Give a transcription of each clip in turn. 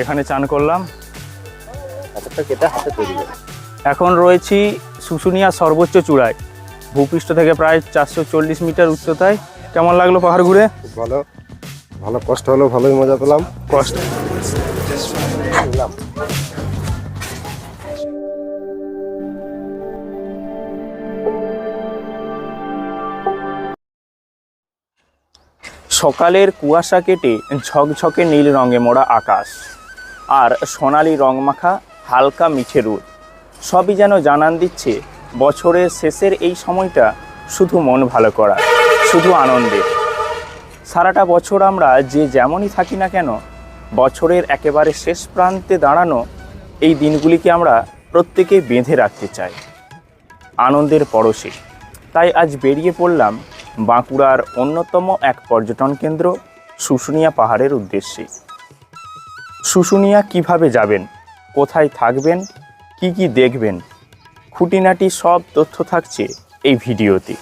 এখানে চান করলাম। এখন রয়েছি শুশুনিয়া সর্বোচ্চ চূড়ায়। ভূপৃষ্ঠ থেকে প্রায় চারশো চল্লিশ মিটার উচ্চতায়। কেমন লাগল পাহাড় ঘুরে? ভালো। ভালো কষ্ট হলো ভালোই মজা পেলাম। কষ্ট। সকালের কুয়াশা কেটে ঝকঝকে নীল রঙে মোড়া আকাশ। আর সোনালি রংমাখা হালকা মিঠে রোদ। সবই যেন জানান দিচ্ছে, বছরের শেষের এই সময়টা শুধু মন ভালো করা, শুধু আনন্দের। সারাটা বছর আমরা যে যেমনই থাকি না কেন, বছরের একেবারে শেষ প্রান্তে দাঁড়ানো এই দিনগুলিকে আমরা প্রত্যেকে বেঁধে রাখতে চাই। আনন্দের পরশে। তাই আজ বেরিয়ে পড়লাম বাঁকুড়ার অন্যতম এক পর্যটন কেন্দ্র শুশুনিয়া পাহাড়ের উদ্দেশ্যে। শুশুনিয়া কীভাবে যাবেন? কোথায় থাকবেন? কি কি দেখবেন? খুঁটিনাটি সব তথ্য থাকছে এই ভিডিওতে।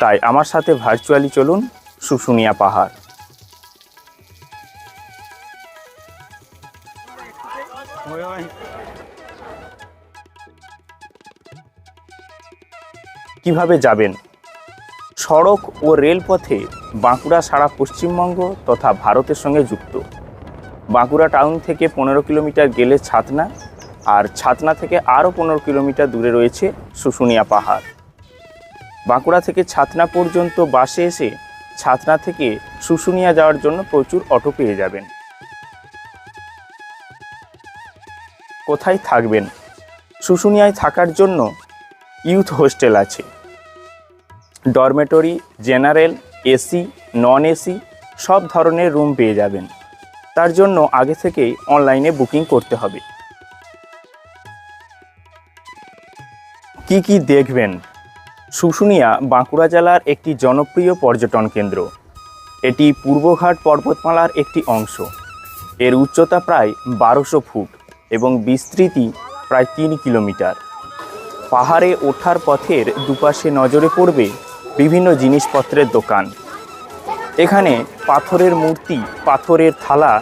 তাই আমার সাথে ভার্চুয়ালি চলুন শুশুনিয়া পাহাড়। কীভাবে যাবেন? সড়ক ও রেলপথে বাঁকুড়া সারা পশ্চিমবঙ্গ তথা ভারতের সঙ্গে যুক্ত। বাঁকুড়া টাউন থেকে পনেরো কিলোমিটার গেলে ছাতনা, আর ছাতনা থেকে আরও পনেরো কিলোমিটার দূরে রয়েছে শুশুনিয়া পাহাড়। বাঁকুড়া থেকে ছাতনা পর্যন্ত বাসে এসে ছাতনা থেকে শুশুনিয়া যাওয়ার জন্য প্রচুর অটো পেয়ে যাবেন। কোথায় থাকবেন? শুশুনিয়ায় থাকার জন্য ইউথ হোস্টেল আছে। Dormitory, general, AC non AC সব ধরনের রুম পেয়ে যাবেন। তার জন্য আগে থেকেই অনলাইনে বুকিং করতে হবে। কি কি দেখবেন? শুশুনিয়া, বাঁকুড়া জেলার একটি জনপ্রিয় পর্যটন কেন্দ্র। এটি পূর্বঘাট পর্বতমালার একটি অংশ। এর উচ্চতা প্রায় বারোশো ফুট এবং বিস্তৃতি প্রায় তিন কিলোমিটার। পাহাড়ে ওঠার পথের দুপাশে নজরে পড়বে বিভিন্ন জিনিসপত্রের দোকান। এখানে পাথরের মূর্তি পাথরের থালা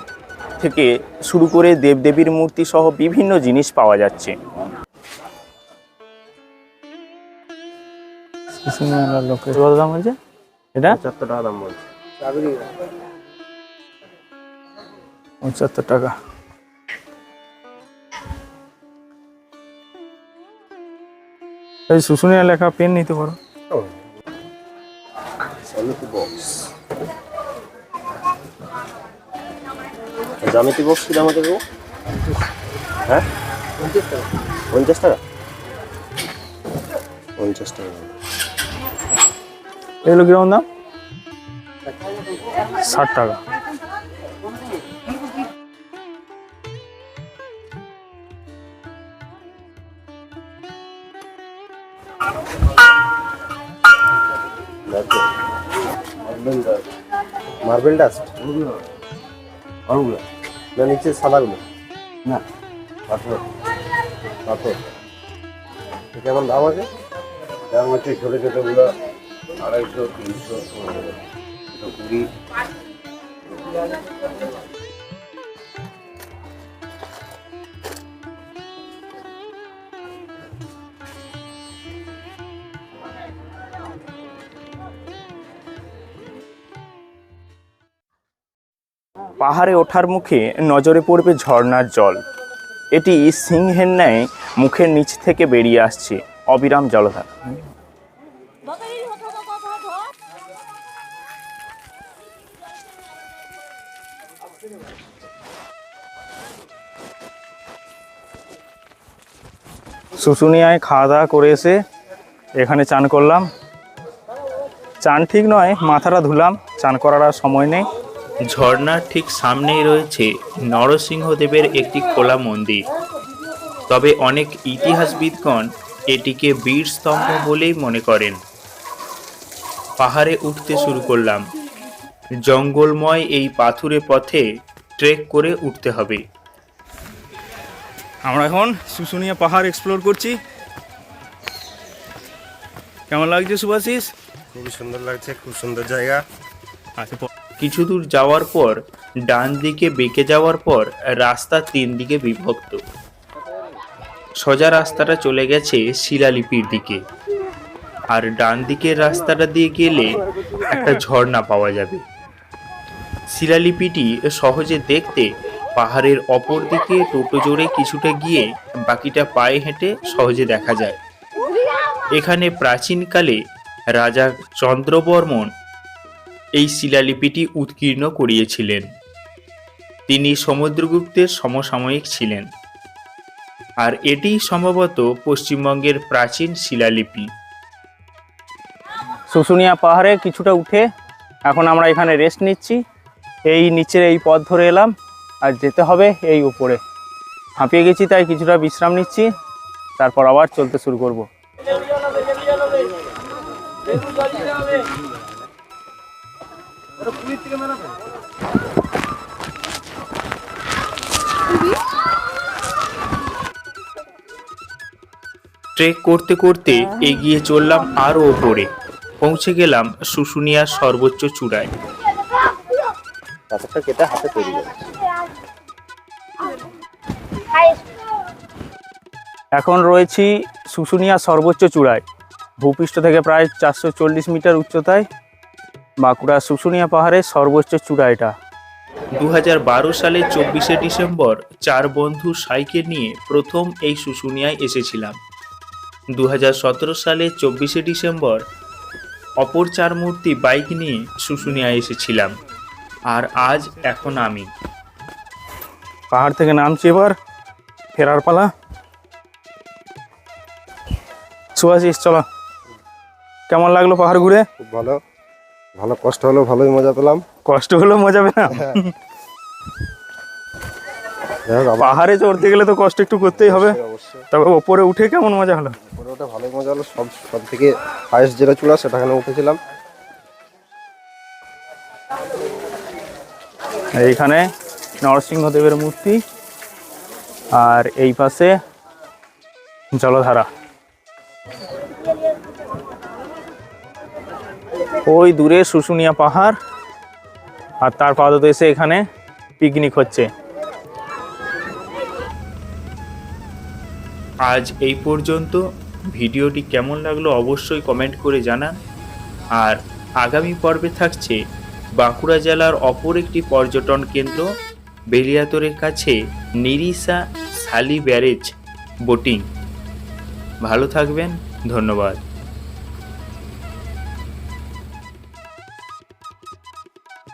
থেকে শুরু করে দেবদেবীর মূর্তি সহ বিভিন্ন জিনিস পাওয়া যাচ্ছে। কত দাম হচ্ছে এটা? পঁচাত্তর টাকা দাম বলছে। পঁচাত্তর টাকা। শুশুনিয়া লেখা পেন নিতে পারো। বক্স জ্যামিতি বক্স কি দাম আছে হ্যাঁ? পঞ্চাশ টাকা। পঞ্চাশ টাকা। এগুলো কীরকম দাম? ষাট টাকা। মার্বেল ডাস্ট না নিচে সাদাগুলো না পাথর পাথর কেমন দাম আছে? দাম হচ্ছে ছোটো ছোটোগুলো আড়াইশো তিনশো কুড়ি। পাহাড়ে ওঠার মুখে নজরে পড়বে ঝর্ণার জল। এটি সিংহের ন্যায় মুখের নিচ থেকে বেরিয়ে আসছে অবিরাম জলধারা। শুশুনিয়ায় খাওয়া দাওয়া করে এসে এখানে চান করলাম। চান ঠিক নয়, মাথাটা ধুলাম, চান করার আর সময় নেই। ঝর্ণার ঠিক সামনেই রয়েছে নরসিংহদেবের একটি খোলা মন্দির। তবে অনেক ইতিহাসবিদগণ এটিকে বীর স্তম্ভ বলেই মনে করেন। পাহাড়ে উঠতে শুরু করলাম। জঙ্গলময় এই পাথুরে পথে ট্রেক করে উঠতে হবে। আমরা এখন শুশুনিয়া পাহাড় এক্সপ্লোর করছি। কেমন লাগছে সুভাষিস খুবই সুন্দর লাগছে খুব সুন্দর জায়গা। আচ্ছা কিছু দূর যাওয়ার পর, ডান দিকে বেঁকে যাওয়ার পর, রাস্তা তিন দিকে বিভক্ত। সোজা রাস্তাটা চলে গেছে শিলালিপির দিকে। আর ডান দিকের রাস্তাটা দিয়ে গেলে একটা ঝর্ণা পাওয়া যাবে। শিলালিপিটি সহজে দেখতে পাহাড়ের অপর দিকে টোটো জোরে কিছুটা গিয়ে বাকিটা পায়ে হেঁটে সহজে দেখা যায়। এখানে প্রাচীনকালে রাজা চন্দ্রবর্মন এই শিলালিপিটি উৎকীর্ণ করিয়েছিলেন। তিনি সমুদ্রগুপ্তের সমসাময়িক ছিলেন। আর এটি সম্ভবত পশ্চিমবঙ্গের প্রাচীন শিলালিপি। শুশুনিয়া পাহাড়ে কিছুটা উঠে এখন আমরা এখানে রেস্ট নিচ্ছি। এই নিচের এই পথ ধরে এলাম আর যেতে হবে এই উপরে। হাঁপিয়ে গেছি তাই কিছুটা বিশ্রাম নিচ্ছি। তারপর আবার চলতে শুরু করব। ট্রেক করতে করতে এগিয়ে চললাম আরও ওপরে। পৌঁছে গেলাম শুশুনিয়ার সর্বোচ্চ চূড়ায়। হাতে তৈরি এখন রয়েছি শুশুনিয়া সর্বোচ্চ চূড়ায়। ভূপৃষ্ঠ থেকে প্রায় চারশো চল্লিশ মিটার উচ্চতায়। বাঁকুড়া শুশুনিয়া পাহাড়ের সর্বোচ্চ চূড়া এটা দু সালের চব্বিশে ডিসেম্বর চার বন্ধু সাইকেল নিয়ে প্রথম এই শুশুনিয়ায় এসেছিলাম। দু হাজার সতেরো সালে চব্বিশে ডিসেম্বর অপর চার মূর্তি বাইক নিয়ে শুশুনিয়ায় এসেছিলাম আর আজ এখন আমি। পাহাড় থেকে নামছি এবার ফেরার পালা। সুভাষিস চলো। কেমন লাগল পাহাড় ঘুরে? খুব ভালো। ভালো কষ্ট হলো ভালোই মজা পেলাম। কষ্ট হলো মজা পেলাম? পাহাড়ে চড়তে গেলে তো কষ্ট একটু করতেই হবে। তবে ওপরে উঠে কেমন মজা হলো? পরে ওটা ভালোই মজা হলো সব সব থেকে হাইস্ট যেটা চূড়া সেটাখানে উঠেছিলাম। এইখানে নরসিংহদেবের মূর্তি আর এই পাশে জলধারা। ওই দূরে শুশুনিয়া পাহাড় আর তার পাদদেশে এখানে পিকনিক হচ্ছে। আজ এই পর্যন্ত। ভিডিওটি কেমন লাগল অবশ্যই কমেন্ট করে জানান। আর আগামী পর্বে থাকছে বাঁকুড়া জেলার অপর একটি পর্যটন কেন্দ্র, বেলিয়াতরের কাছে নিরিসা সালি ব্যারেজ বোটিং। ভালো থাকবেন, ধন্যবাদ।